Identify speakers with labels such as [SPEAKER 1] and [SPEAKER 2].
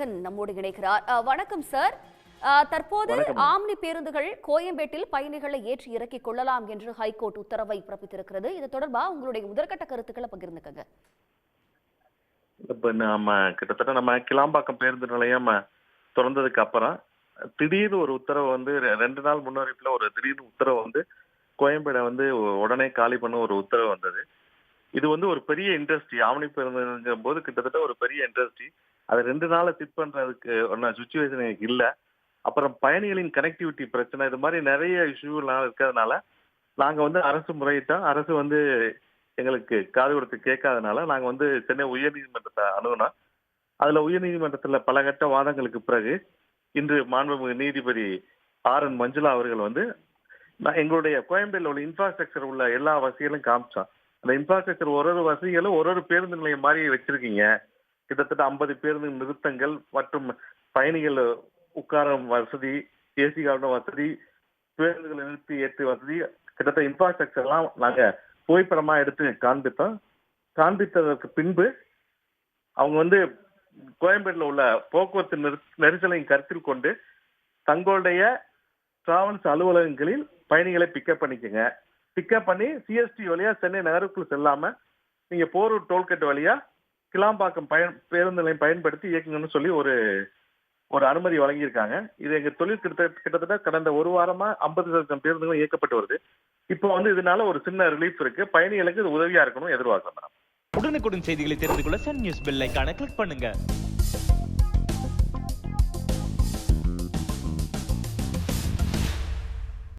[SPEAKER 1] முருகன் நம்மோடு இணைக்கிறார் அஹ், வணக்கம் சார். தற்போது. ஆம்னி பேருந்துகள் கோயம்பேட்டில் பயணிகளை ஏற்றி இறக்கிக் கொள்ளலாம் என்று ஹைகோர்ட் உத்தரவை பிறப்பித்திருக்கிறது. இது தொடர்பா உங்களுடைய முதற்கட்ட கருத்துக்களை பகிர்ந்துக்கங்க.
[SPEAKER 2] இப்ப நம்ம கிட்டத்தட்ட நம்ம கிளாம்பாக்கம் பேருந்து நிலையம் திறந்ததுக்கு அப்புறம் திடீர்னு ஒரு உத்தரவு வந்து ரெண்டு நாள் முன்னறிவிப்புல ஒரு திடீர்னு உத்தரவு வந்து கோயம்பேடை வந்து உடனே காலி பண்ண ஒரு உத்தரவு வந்தது. இது வந்து ஒரு பெரிய இண்டஸ்ட்ரி ஆவணி பேருந்துங்கிற போது கிட்டத்தட்ட ஒரு பெரிய இண்டஸ்ட்ரி அதை ரெண்டு நாளை ஃபிட் பண்றதுக்கு ஒன்றும் சுச்சுவேஷன் எனக்கு இல்லை. அப்புறம் பயணிகளின் கனெக்டிவிட்டி பிரச்சனை இது மாதிரி நிறைய இஷ்யூலாம் இருக்கிறதுனால நாங்கள் வந்து அரசு முறையிட்டோம் அரசு வந்து எங்களுக்கு காது கொடுத்து கேட்காதனால நாங்கள் வந்து சென்னை உயர்நீதிமன்றத்தை அணுகுனோம். அதில் உயர்நீதிமன்றத்தில் பல கட்ட வாதங்களுக்கு பிறகு இன்று மாண்புமிகு நீதிபதி ஆர் என் மஞ்சுளா அவர்கள் வந்து நான் எங்களுடைய கோயம்பேடுல உள்ள இன்ஃப்ராஸ்ட்ரக்சர் உள்ள எல்லா வசதிகளும் காமிச்சோம் அந்த இன்ஃப்ராஸ்ட்ரக்சர் ஒரு ஒரு வசதிகளும் ஒரு ஒரு பேருந்து நிலையம் மாதிரி வச்சிருக்கீங்க. கிட்டத்தட்ட ஐம்பது பேருந்து நிறுத்தங்கள் மற்றும் பயணிகள் உட்கார வசதி ஏசி காரண வசதி பேருந்துகளை நிறுத்தி ஏற்று வசதி கிட்டத்தட்ட இன்ஃப்ராஸ்ட்ரக்சர்லாம் நாங்கள் நாங்க புகைப்படமா எடுத்து காண்பித்தோம். காண்பித்ததற்கு பின்பு அவங்க வந்து கோயம்பேடுல உள்ள போக்குவரத்து நெரு- நெரிசலையும் கருத்தில் கொண்டு தங்களுடைய டிராவல்ஸ் அலுவலகங்களில் பயணிகளை பிக்கப் பண்ணிக்கங்க. பிக்கப் பண்ணி சிஎஸ்டி வழியா சென்னை நகருக்குள் செல்லாம நீங்க போரூர் டோல்கேட் வழியா கிளாம்பாக்கம் பயன் பேருந்து நிலையம் பயன்படுத்தி இயக்குங்கன்னு சொல்லி ஒரு ஒரு அனுமதி வழங்கியிருக்காங்க. இது எங்க தொழில் கிட்ட கிட்டத்தட்ட கடந்த ஒரு வாரமா ஐம்பது சதவீதம் பேருந்துகளும் இயக்கப்பட்டு வருது. இப்போ வந்து இதனால ஒரு சின்ன ரிலீஃப் இருக்கு. பயணிகளுக்கு இது உதவியா இருக்கணும் எதிர்பார்க்கிறோம் மேடம்
[SPEAKER 3] உடனுக்குடன் செய்திகளை தெரிந்து கொள்ள சன் நியூஸ் பெல் ஐக்கான கிளிக் பண்ணுங்க.